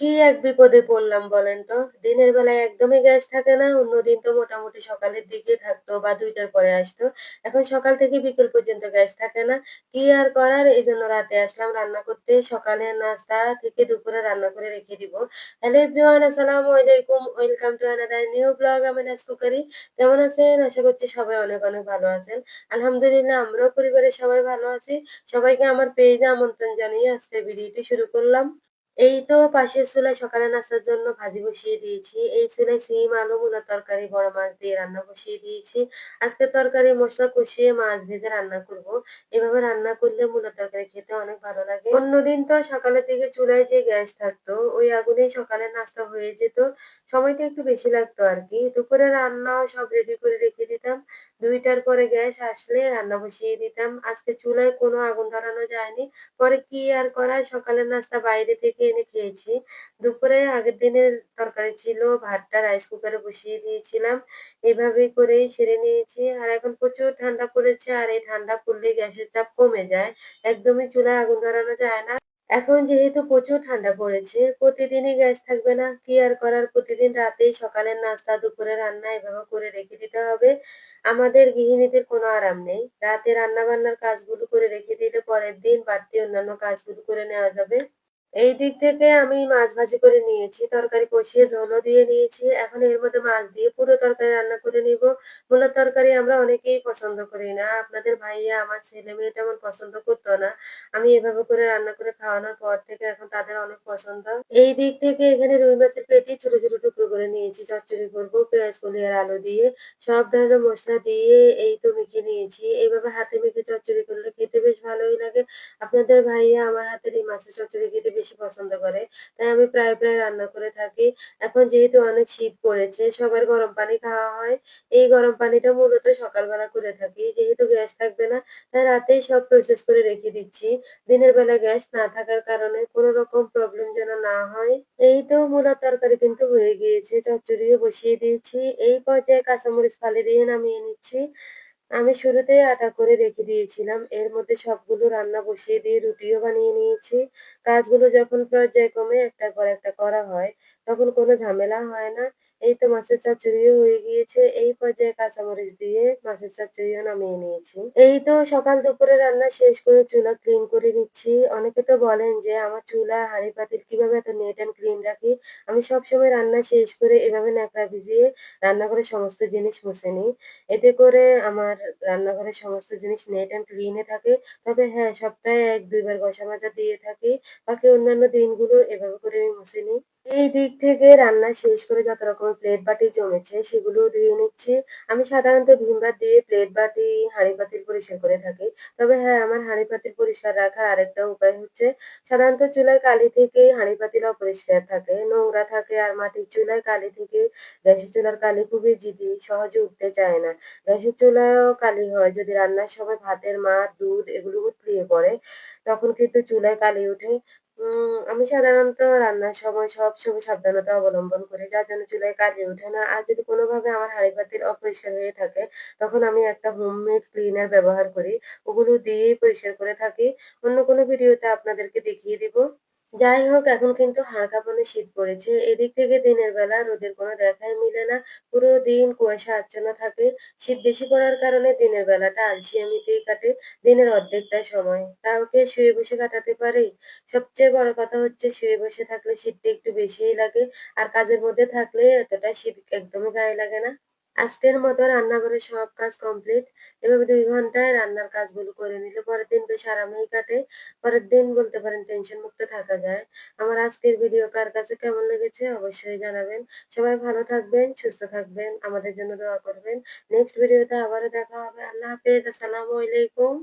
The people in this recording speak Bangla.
কি এক বিপদে পড়লাম বলেন তো? দিনের বেলায় একদমই গ্যাস থাকে না। অন্যদিন তো মোটামুটি সকালের দিকে থাকতো বা ২ টার পরে আসতো। এখন সকাল থেকে বিকেল পর্যন্ত গ্যাস থাকে না। কি আর করার? এজন্য রাতে আসলাম রান্না করতে। সকালের নাস্তা থেকে দুপুরে রান্না করে রেখে দিব। হ্যালো এভরিওয়ান আসসালামু আলাইকুম। Welcome to another new blog আমি নাজ কুকারি। কেমন আছেন? আশা করছি সবাই অনেক, অনেক ভালো আছেন। আলহামদুলিল্লাহ আমরাও পরিবারের সবাই ভালো আছি। সবাইকে আমার পেজে আমন্ত্রণ জানিয়ে আজকের ভিডিওটি শুরু করলাম। এই তো পাশের চুলায় সকালে নাস্তার জন্য ভাজি বসিয়ে দিয়েছি। এই চুলায় সিম, আলু, মূলার তরকারি, বড় মাছ দিয়ে রান্না বসিয়ে দিয়েছি। আজকে তরকারি মসলা কষিয়ে মাছ ভেজে রান্না করব। এভাবে রান্না করলে মূলার তরকারি খেতে অনেক ভালো লাগে। অন্যদিন তো সকালের দিকে চুলায় যে গ্যাস থাকতো, ওই আগুনেই সকালের নাস্তা হয়ে যেত। সময়টা একটু বেশি লাগতো আরকি। দুপুরে রান্নাও সব রেডি করে রেখে দিতাম। দুইটার পরে গ্যাস আসলে রান্না বসিয়ে দিতাম। আজকে চুলায় কোনো আগুন ধরানো যায়নি। পরে কি আর করার সকালের নাস্তা বাইরে থেকে এনে খেয়েছি। দুপুরে আগের দিনের তরকারি ছিল, ভাতটা রাইস কুকারে বসিয়ে দিয়েছিলাম। এভাবেই করেই সেরে নিয়েছি। আর এখন প্রচুর ঠান্ডা পড়েছে আর এই ঠান্ডা পড়লে গ্যাসের চাপ কমে যায়। একদমই চুলায় আগুন ধরানো যায় না। এখন যেহেতু প্রচুর ঠান্ডা পড়েছে, প্রতিদিনই গ্যাস থাকবে না। কি আর করার প্রতিদিন রাতেই সকালের নাস্তা, দুপুরে রান্না এভাবে করে রেখে দিতে হবে। আমাদের গৃহিণীদের কোনো আরাম নেই। রাতে রান্না-বান্নার কাজগুলো করে রেখে দিলে পরের দিন বাড়তি অন্যান্য কাজগুলো করে নেওয়া যাবে। এই দিক থেকে আমি মাছ ভাজি করে নিয়েছি। তরকারি কষিয়ে ঝোলও দিয়ে নিয়েছি। এখন এর মধ্যে মাছ দিয়ে পুরো তরকারি রান্না করে নিব। মূলার তরকারি আমরা অনেকেই পছন্দ করি না। আপনাদের ভাইয়া, আমার ছেলে-মেয়ে তেমন পছন্দ করতো না। আমি এভাবে করে রান্না করে খাওয়ানোর পর থেকে এখন তাদের অনেক পছন্দ। এই দিক থেকে এখানে রুই মাছের পেটি ছোট, ছোট টুকরো করে নিয়েছি। চচ্চড়ি করব পেঁয়াজ কলি আর আলু দিয়ে। সব ধরনের মশলা দিয়ে এই তো মেখে নিয়েছি। এইভাবে হাতে মেখে চচ্চড়ি করলে খেতে বেশ ভালোই লাগে। আপনাদের ভাইয়া আমার হাতের এই মাছের চচ্চড়ি খেতে বেশি পছন্দ করে। তাই আমি প্রায়, প্রায় রান্না করে থাকি। এখন যেহেতু অনেক শীত পড়েছে, সবার গরম পানি খাওয়া হয়। এই গরম পানিটা মূলত সকালবেলা করে থাকি। যেহেতু গ্যাস থাকবে না, তাই রাতেই সব প্রসেস করে রেখে দিচ্ছি। দিনের বেলা গ্যাস না থাকার কারণে কোনো রকম প্রবলেম যেন না হয়। এই তো মূলার তরকারি কিন্তু হয়ে গিয়েছে। চচ্চড়িও বসিয়ে দিয়েছি। এই পর্যায়ে কাঁচামরিচ ফালি দিয়ে নামিয়ে নিচ্ছি। আমি শুরুতেই আটা করে রেখে দিয়েছিলাম। এর মধ্যে সবগুলো রান্না বসিয়ে দিয়ে রুটিও বানিয়ে নিয়েছি। কাজগুলো যখন পর্যায়ক্রমে একটার পর একটা করা হয়, তখন কোনো ঝামেলা হয় না। এই তো মাছের চচ্চড়িও হয়ে গিয়েছে। এই পর্যায়ে কাঁচামরিচ দিয়ে মাছের চচ্চড়িও নামিয়ে নিয়েছি। এই তো সকাল দুপুরে রান্না শেষ করে চুলা ক্লিন করে নিচ্ছি। অনেকে তো বলেন যে আমার চুলা, হাঁড়ি-পাতিল কীভাবে এত নেট অ্যান্ড ক্লিন রাখি? আমি সবসময় রান্না শেষ করে এভাবে ন্যাকড়া ভিজিয়ে রান্নাঘরের সমস্ত জিনিস মুছে নিই। এতে করে আমার রান্নাঘরের সমস্ত জিনিস নেট অ্যান্ড ক্লিন থাকে। তবে হ্যাঁ, সপ্তাহে ১-২ বার ঘষা মাজা দিয়ে থাকি। বাকি অন্যান্য দিনগুলো এভাবে করে আমি মুছে নিই। এই দিক থেকে রান্না শেষ করে যত রকমের প্লেট বাটি জমেছে সেগুলোও ধুয়ে নিচ্ছি। আমি সাধারণত ভিম বার দিয়ে প্লেট বাটি, হাঁড়ি-পাতিল পরিষ্কার করে থাকি। তবে হ্যাঁ, আমার হাঁড়ি-পাতিল পরিষ্কার রাখার আরেকটা উপায় হচ্ছে সাধারণত চুলায় কালি থেকে হাঁড়ি-পাতিল অপরিষ্কার থাকে, নোংরা থাকে আর মাটির চুলায় কালি থেকে গ্যাসের চুলার কালি খুবই জিদি, সহজে উঠতে চায় না। গ্যাসের চুলায়ও কালি হয় যদি রান্নার সময় ভাতের মাড়, দুধ এগুলো উতলিয়ে পড়ে, তখন কিন্তু চুলায় কালি ওঠে। আমি সাধারণত রান্নার সময় সব সময় সাবধানতা অবলম্বন করি যার জন্য চুলায় কাজে ওঠে না। আর যদি কোনোভাবে আমার হাঁড়ি-পাতিল অপরিষ্কার হয়ে থাকে, তখন আমি একটা হোমমেড ক্লিনার ব্যবহার করি। ওগুলো দিয়েই পরিষ্কার করে থাকি। অন্য কোনো ভিডিওতে আপনাদেরকে দেখিয়ে দিব। যাই হোক, এখন কিন্তু হাড় শীত পড়েছে। এদিক থেকে দিনের বেলা রোদের কোনো দেখাই মিলে না। পুরো দিন কুয়াশা আচ্ছন্ন থাকে। শীত বেশি পড়ার কারণে দিনের বেলাটা আলসেমিতেই কাটে। দিনের অর্ধেকটাই সময়। তাও কি শুয়ে বসে কাটাতে পারে সবচেয়ে বড় কথা হচ্ছে শুয়ে বসে থাকলে শীতটা একটু বেশিই লাগে। আর কাজের মধ্যে থাকলে এতটা শীত একদমই গায়ে লাগে না। আজকের মতো রান্নাঘরের সব কাজ কমপ্লিট। এভাবে দুই ঘন্টায় রান্নার কাজগুলো করে নিলে পরের দিন বেশ আরামেই কাটে। পরের দিন বলতে পারেন টেনশন মুক্ত থাকা যায়। আমার আজকের ভিডিও কার কাছে কেমন লেগেছে অবশ্যই জানাবেন। সবাই ভালো থাকবেন, সুস্থ থাকবেন, আমাদের জন্য দোয়া করবেন। নেক্সট ভিডিওতে আবারও দেখা হবে। আল্লাহ হাফেজ। আসসালামু আলাইকুম।